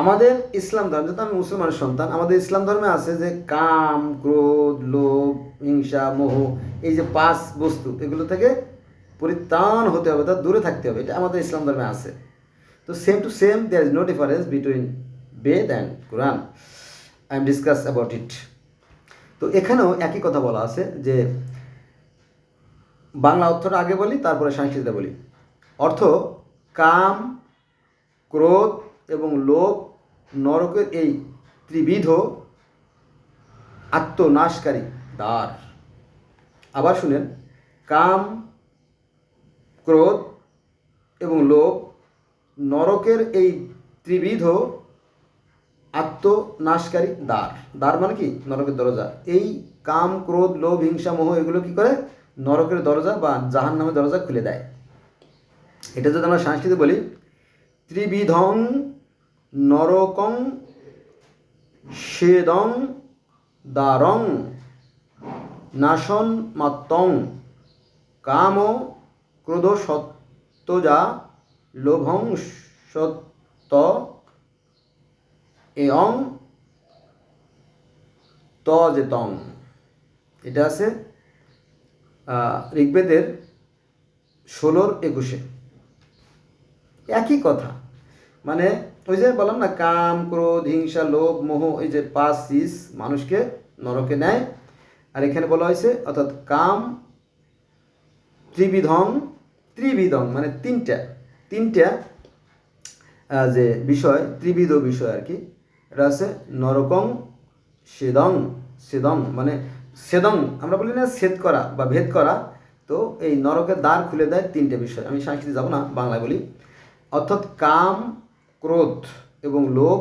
আমাদের ইসলাম ধর্ম, যেহেতু আমি মুসলমানের সন্তান, আমাদের ইসলাম ধর্মে আছে যে কাম, ক্রোধ, লোভ, হিংসা, মোহ, এই যে পাঁচ বস্তু, এগুলো থেকে পরিত্রাণ হতে হবে তার দূরে থাকতে হবে, এটা আমাদের ইসলাম ধর্মে আছে। তো same to same there is no difference between Veda and Quran. I am discuss about it তো এখানেও একই কথা বলা আছে যে বাংলা অর্থটা আগে বলি, তারপরে সংস্কৃতটা বলি। অর্থ কাম, ক্রোধ এবং লোভ নরকের এই ত্রিবিধ আত্মনাশকারী দ্বার। আবার শুনেন, কাম, ক্রোধ এবং লোভ নরকের এই ত্রিবিধ আত্মনাশকারী দ্বার। দ্বার মানে কি? নরকের দরজা। এই কাম, ক্রোধ, লোভ, হিংসা, মোহ এগুলো কি করে? নরকের দরজা বা জাহান নামের দরজা খুলে দেয়। এটা যদি আমরা সংস্কৃতে বলি, ত্রিবিধং নরকং শেদং দারং নাশন মাত্তং কাম ক্রোধ সত্যজা লোভং সত্য এয়ং তজেতং। এটা আছে ঋগ্বেদের ষোলোর একুশে। একই কথা। মানে ওই যে বললাম না, কাম, ক্রোধ, হিংসা, লোভ, মোহ, এই যে পাঁচ সিস মানুষকে নরকে নেয়। আর এখানে বলা হয়েছে, অর্থাৎ কাম, ত্রিবিধং ত্রিবিধং মানে তিনটা তিনটা যে বিষয়, ত্রিবিধ বিষয় আর কি, এটা আছে নরকং, সেদং সেদং মানে সেদং, আমরা বলি না ছেদ করা বা ভেদ করা, তো এই নরকের দ্বার খুলে দেয় তিনটে বিষয়। আমি সংস্কৃতি যাব না, বাংলায় বলি। অর্থাৎ কাম ক্রোধ এবং লোভ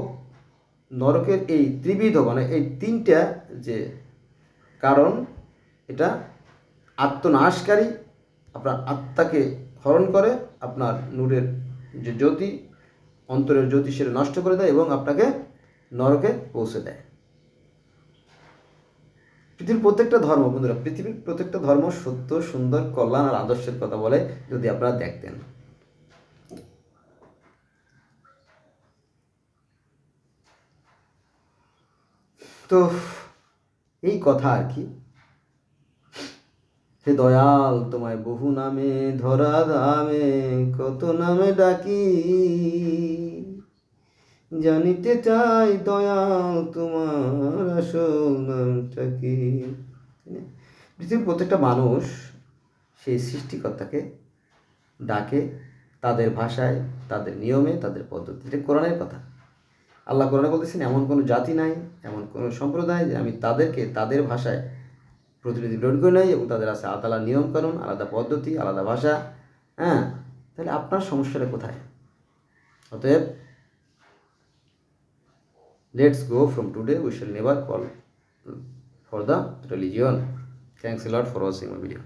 নরকের এই ত্রিবিধ মানে এই তিনটা যে কারণ, এটা আত্মনাশকারী, আপনার আত্মাকে হরণ করে, আপনার নূরের যে জ্যোতি, অন্তরের জ্যোতি সেটা নষ্ট করে দেয় এবং আপনাকে নরকে পৌঁছে দেয়। পৃথিবীর প্রত্যেকটা ধর্ম, বন্ধুরা, পৃথিবীর প্রত্যেকটা ধর্ম সত্য, সুন্দর, কল্যাণ আর আদর্শের কথা বলে যদি আপনারা দেখতেন। তো এই কথা আর কি। হে দয়াল, তোমায় বহু নামে ধরা ধামে, কত নামে ডাকি। জানিতে চাই দয়াল, তোমার আসল নামটা কি? পৃথিবীর প্রত্যেকটা মানুষ সেই সৃষ্টিকর্তাকে ডাকে, তাদের ভাষায়, তাদের নিয়মে, তাদের পদ্ধতি এটা কোরআনের কথা। আল্লাহ কোরআনে বলতেছেন, এমন কোনো জাতি নাই, এমন কোনো সম্প্রদায় যে আমি তাদেরকে, তাদের ভাষায় প্রতিনিধি গ্রহণ করে নাই এবং তাদের আছে আলাদা নিয়মকানুন, আলাদা পদ্ধতি, আলাদা ভাষা। হ্যাঁ তাহলে আপনার সমস্যাটা কোথায়? অতএব let's go from today we shall never call for the religion thanks lot for watching video